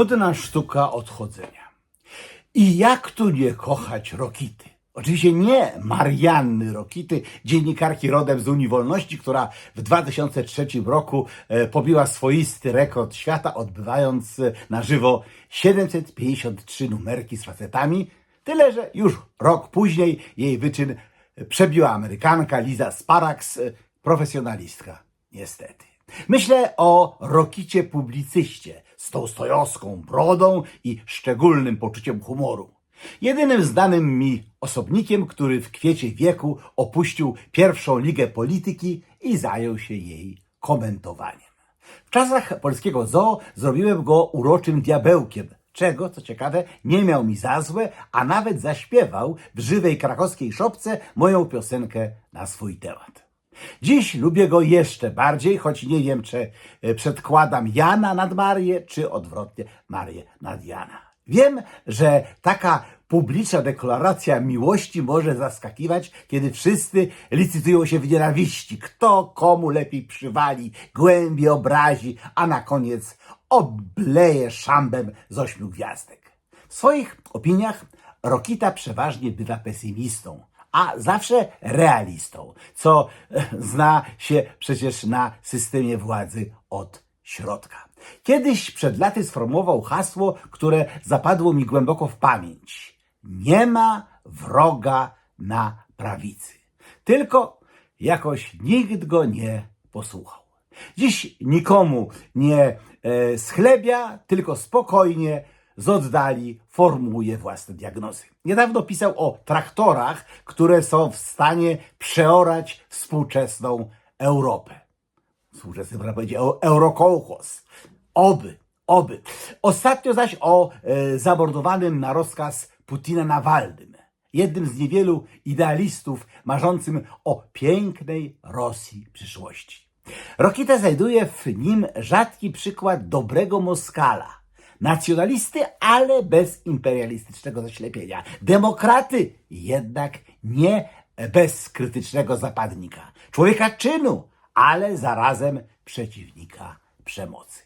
Trudna sztuka odchodzenia. I jak tu nie kochać Rokity? Oczywiście nie Marianny Rokity, dziennikarki rodem z Unii Wolności, która w 2003 roku e, pobiła swoisty rekord świata, odbywając e, na żywo 753 numerki z facetami. Tyle, że już rok później jej wyczyn przebiła Amerykanka Liza Sparaks, e, profesjonalistka, niestety. Myślę o Rokicie publicyście z tą stojowską brodą i szczególnym poczuciem humoru. Jedynym znanym mi osobnikiem, który w kwiecie wieku opuścił pierwszą ligę polityki i zajął się jej komentowaniem. W czasach polskiego zoo zrobiłem go uroczym diabełkiem, czego, co ciekawe, nie miał mi za złe, a nawet zaśpiewał w żywej krakowskiej szopce moją piosenkę na swój temat. Dziś lubię go jeszcze bardziej, choć nie wiem, czy e, przedkładam Jana nad Marię, czy odwrotnie Marię nad Jana. Wiem, że taka publiczna deklaracja miłości może zaskakiwać, kiedy wszyscy licytują się w nienawiści. Kto komu lepiej przywali, głębiej obrazi, a na koniec obleje szambem z ośmiu gwiazdek. W swoich opiniach Rokita przeważnie bywa pesymistą, a zawsze realistą, co e, zna się przecież na systemie władzy od środka. Kiedyś przed laty sformułował hasło, które zapadło mi głęboko w pamięć. Nie ma wroga na prawicy. Tylko jakoś nikt go nie posłuchał. Dziś nikomu nie e, schlebia, tylko spokojnie z oddali formułuje własne diagnozy. Niedawno pisał o traktorach, które są w stanie przeorać współczesną Europę. Współczesny prawda powiedzieć eurokołchos. Oby, oby. Ostatnio zaś o e, zamordowanym na rozkaz Putina Nawalnym. Jednym z niewielu idealistów marzącym o pięknej Rosji przyszłości. Rokita znajduje w nim rzadki przykład dobrego Moskala. Nacjonalisty, ale bez imperialistycznego zaślepienia. Demokraty, jednak nie bez krytycznego zapadnika. Człowieka czynu, ale zarazem przeciwnika przemocy.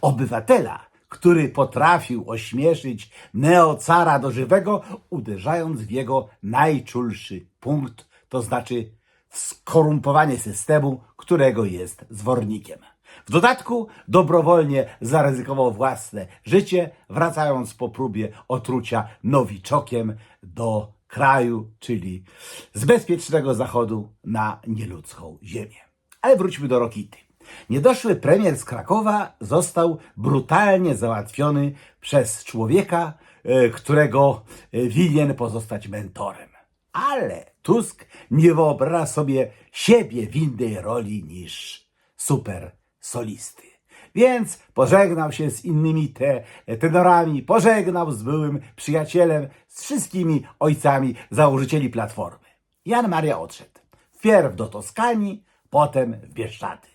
Obywatela, który potrafił ośmieszyć neocara do żywego, uderzając w jego najczulszy punkt, to znaczy w skorumpowanie systemu, którego jest zwornikiem. W dodatku dobrowolnie zaryzykował własne życie, wracając po próbie otrucia nowiczokiem do kraju, czyli z bezpiecznego zachodu na nieludzką ziemię. Ale wróćmy do Rokity. Niedoszły premier z Krakowa został brutalnie załatwiony przez człowieka, e, którego e, winien pozostać mentorem. Ale Tusk nie wyobraża sobie siebie w innej roli niż super solisty. Więc pożegnał się z innymi te, tenorami, pożegnał z byłym przyjacielem, z wszystkimi ojcami założycieli Platformy. Jan Maria odszedł. Wpierw do Toskanii, potem w Bieszczady.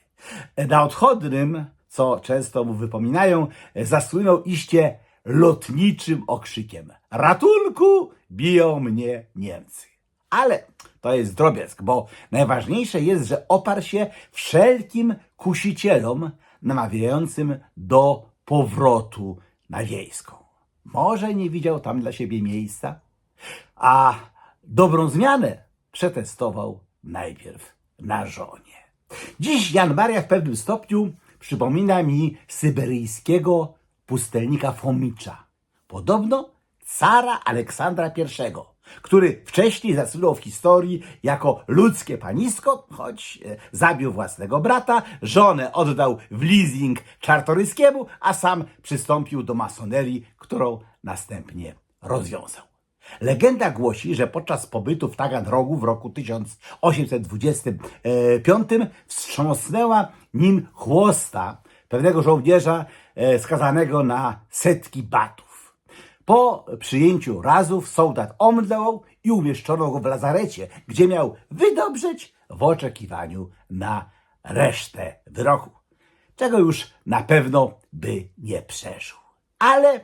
Na odchodnym, co często mu wypominają, zasłynął iście lotniczym okrzykiem. Ratunku, biją mnie Niemcy. Ale to jest drobiazg, bo najważniejsze jest, że oparł się wszelkim kusicielom namawiającym do powrotu na wiejską. Może nie widział tam dla siebie miejsca, a dobrą zmianę przetestował najpierw na żonie. Dziś Jan Maria w pewnym stopniu przypomina mi syberyjskiego pustelnika Fomicza. Podobno cara Aleksandra I, który wcześniej zasłynął w historii jako ludzkie panisko, choć e, zabił własnego brata, żonę oddał w leasing czartoryskiemu, a sam przystąpił do masonerii, którą następnie rozwiązał. Legenda głosi, że podczas pobytu w Taganrogu w roku 1825 wstrząsnęła nim chłosta pewnego żołnierza e, skazanego na setki batów. Po przyjęciu razów soldat omdlał i umieszczono go w lazarecie, gdzie miał wydobrzeć w oczekiwaniu na resztę wyroku, czego już na pewno by nie przeżył. Ale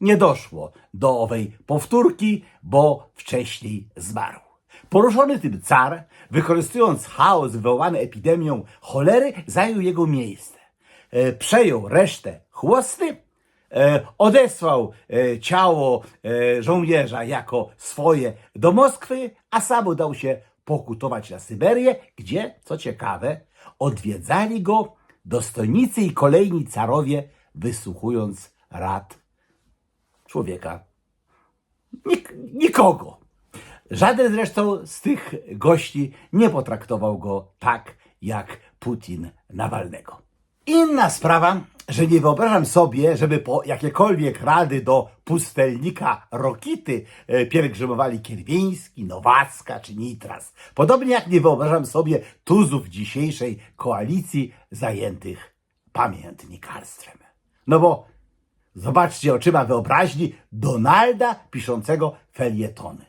nie doszło do owej powtórki, bo wcześniej zmarł. Poruszony tym car, wykorzystując chaos wywołany epidemią cholery, zajął jego miejsce. E, Przejął resztę chłosty, odesłał e, ciało e, żołnierza jako swoje do Moskwy, a sam udał się pokutować na Syberię, gdzie, co ciekawe, odwiedzali go dostojnicy i kolejni carowie, wysłuchując rad człowieka. Nik- nikogo. Żaden zresztą z tych gości nie potraktował go tak jak Putin Nawalnego. Inna sprawa, że nie wyobrażam sobie, żeby po jakiekolwiek rady do pustelnika Rokity e, pielgrzymowali Kierwiński, Nowacka czy Nitras. Podobnie jak nie wyobrażam sobie tuzów dzisiejszej koalicji zajętych pamiętnikarstwem. No bo zobaczcie oczyma wyobraźni Donalda piszącego felietony.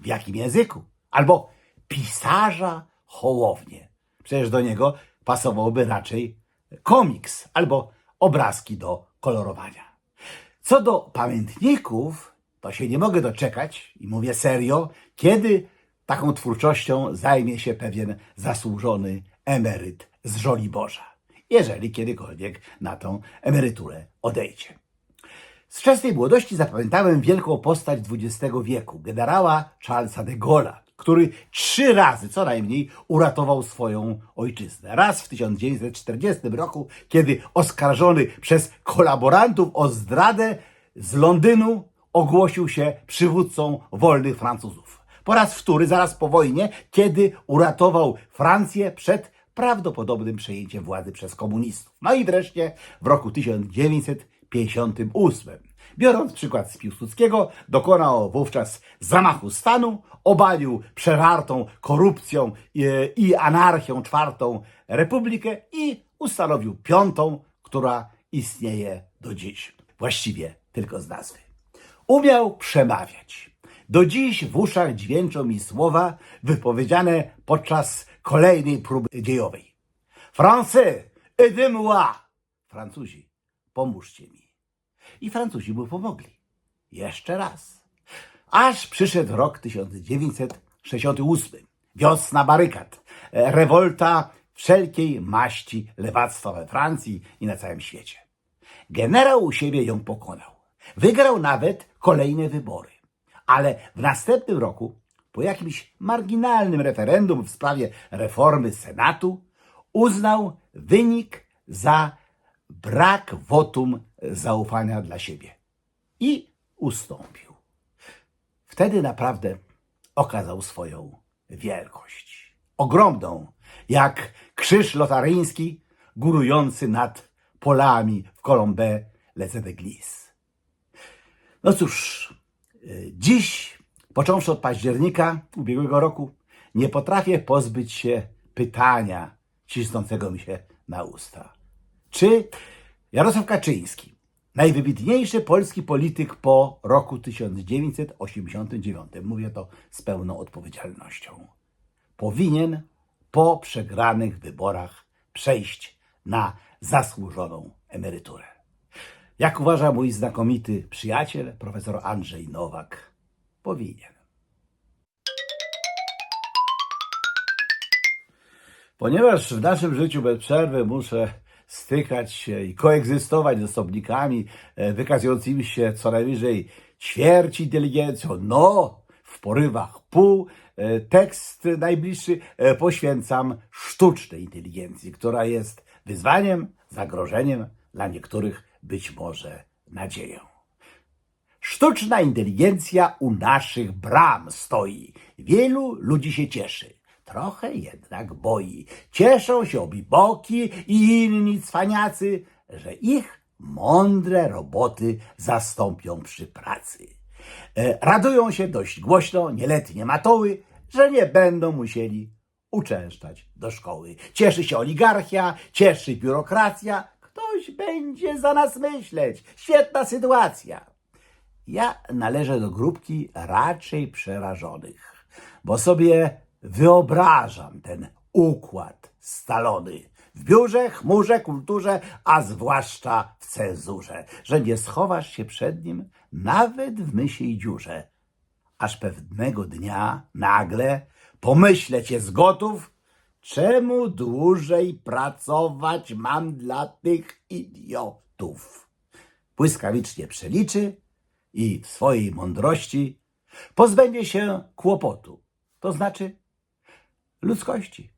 W jakim języku? Albo pisarza Hołownię. Przecież do niego pasowałby raczej komiks albo obrazki do kolorowania. Co do pamiętników, to się nie mogę doczekać i mówię serio, kiedy taką twórczością zajmie się pewien zasłużony emeryt z Żoliborza, jeżeli kiedykolwiek na tą emeryturę odejdzie. Z wczesnej młodości zapamiętałem wielką postać XX wieku, generała Charlesa de Gaulle'a, który trzy razy co najmniej uratował swoją ojczyznę. Raz w 1940 roku, kiedy oskarżony przez kolaborantów o zdradę z Londynu ogłosił się przywódcą wolnych Francuzów. Po raz wtóry, zaraz po wojnie, kiedy uratował Francję przed prawdopodobnym przejęciem władzy przez komunistów. No i wreszcie w roku 1958. Biorąc przykład z Piłsudskiego, dokonał wówczas zamachu stanu, obalił przeżartą korupcją i, i anarchią czwartą republikę i ustanowił piątą, która istnieje do dziś. Właściwie tylko z nazwy. Umiał przemawiać. Do dziś w uszach dźwięczą mi słowa wypowiedziane podczas kolejnej próby dziejowej. Français, aidez-moi! Francuzi, pomóżcie mi. I Francuzi mu pomogli. Jeszcze raz. Aż przyszedł rok 1968. Wiosna barykad. Rewolta wszelkiej maści lewactwa we Francji i na całym świecie. Generał u siebie ją pokonał. Wygrał nawet kolejne wybory. Ale w następnym roku, po jakimś marginalnym referendum w sprawie reformy Senatu, uznał wynik za brak wotum zaufania dla siebie i ustąpił. Wtedy naprawdę okazał swoją wielkość. Ogromną, jak krzyż lotaryński górujący nad polami w Colombé les Églises. No cóż, y, dziś, począwszy od października ubiegłego roku, nie potrafię pozbyć się pytania cisnącego mi się na usta. Czy Jarosław Kaczyński, najwybitniejszy polski polityk po roku 1989, mówię to z pełną odpowiedzialnością, powinien po przegranych wyborach przejść na zasłużoną emeryturę? Jak uważa mój znakomity przyjaciel, profesor Andrzej Nowak, powinien. Ponieważ w naszym życiu bez przerwy muszę stykać się i koegzystować z osobnikami e, wykazującymi się co najwyżej ćwierć inteligencją, no w porywach pół, e, tekst najbliższy e, poświęcam sztucznej inteligencji, która jest wyzwaniem, zagrożeniem, dla niektórych być może nadzieją. Sztuczna inteligencja u naszych bram stoi. Wielu ludzi się cieszy. Trochę jednak boi. Cieszą się obiboki i inni cwaniacy, że ich mądre roboty zastąpią przy pracy. E, radują się dość głośno nieletnie matoły, że nie będą musieli uczęszczać do szkoły. Cieszy się oligarchia, cieszy biurokracja. Ktoś będzie za nas myśleć. Świetna sytuacja. Ja należę do grupki raczej przerażonych, bo sobie wyobrażam ten układ scalony w biurze, chmurze, kulturze, a zwłaszcza w cenzurze, że nie schowasz się przed nim nawet w mysiej dziurze. Aż pewnego dnia nagle pomyśleć jest gotów, czemu dłużej pracować mam dla tych idiotów błyskawicznie przeliczy i w swojej mądrości pozbędzie się kłopotu, to znaczy ludzkości.